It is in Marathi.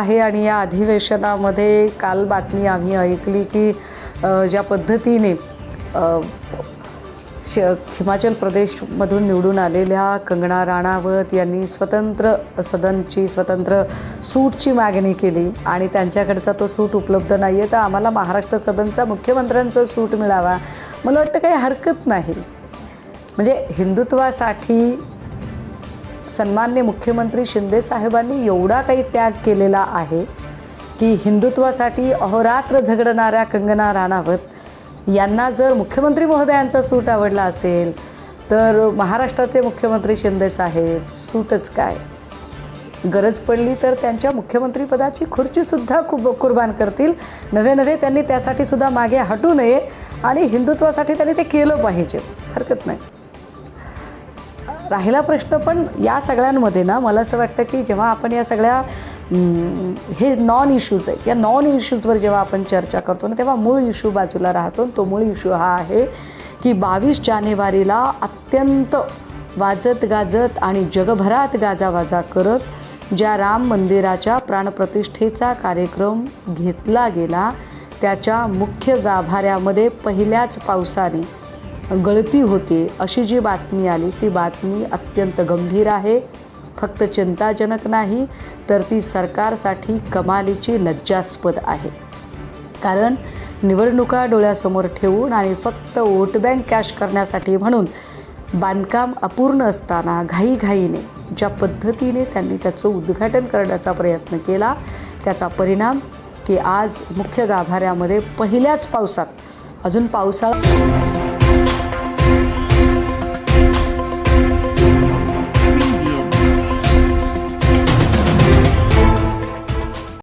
आहे आणि या अधिवेशनामध्ये काल बातमी आम्ही ऐकली की ज्या पद्धतीने श हिमाचल प्रदेशमधून निवडून आलेल्या कंगना राणावत यांनी स्वतंत्र सदनची स्वतंत्र सूटची मागणी केली आणि त्यांच्याकडचा तो सूट उपलब्ध नाही आहे तर आम्हाला महाराष्ट्र सदनचा मुख्यमंत्र्यांचा सूट मिळावा. मला वाटतं काही हरकत नाही. म्हणजे हिंदुत्वासाठी सन्मान्य मुख्यमंत्री शिंदे साहेबांनी एवढा काही त्याग केलेला आहे की हिंदुत्वासाठी अहोरात्र झगडणाऱ्या कंगना राणावत यांना जर मुख्यमंत्री महोदयांचा सूट आवडला असेल तर महाराष्ट्राचे मुख्यमंत्री शिंदे साहेब सूटच काय? गरज पडली तर त्यांच्या मुख्यमंत्रीपदाची खुर्चीसुद्धा खूप कुर्बान करतील. नवे नवे त्यांनी त्यासाठी सुद्धा मागे हटू नये आणि हिंदुत्वासाठी त्यांनी ते केलं पाहिजे. हरकत नाही. राहिला प्रश्न पण या सगळ्यांमध्ये ना मला असं वाटतं की जेव्हा आपण या सगळ्या हे नॉन इश्यूज आहेत या नॉन इश्यूजवर जेव्हा आपण चर्चा करतो ना तेव्हा मूळ इश्यू बाजूला राहतो तो मूळ इश्यू हा आहे की बावीस जानेवारीला अत्यंत वाजत गाजत आणि जगभरात गाजावाजा करत ज्या राम मंदिराच्या प्राणप्रतिष्ठेचा कार्यक्रम घेतला गेला त्याच्या मुख्य गाभाऱ्यामध्ये पहिल्याच पावसाने गळती होते अशी जी बातमी आली ती बातमी अत्यंत गंभीर आहे फक्त चिंताजनक नाही तर ती सरकारसाठी कमालीची लज्जास्पद आहे. कारण निवडणुका डोळ्यासमोर ठेवून आणि फक्त वोट बँक कॅश करण्यासाठी म्हणून बांधकाम अपूर्ण असताना घाईघाईने ज्या पद्धतीने त्यांनी त्याचं उद्घाटन करण्याचा प्रयत्न केला त्याचा परिणाम की आज मुख्य गाभाऱ्यामध्ये पहिल्याच पावसात अजून पावसाळा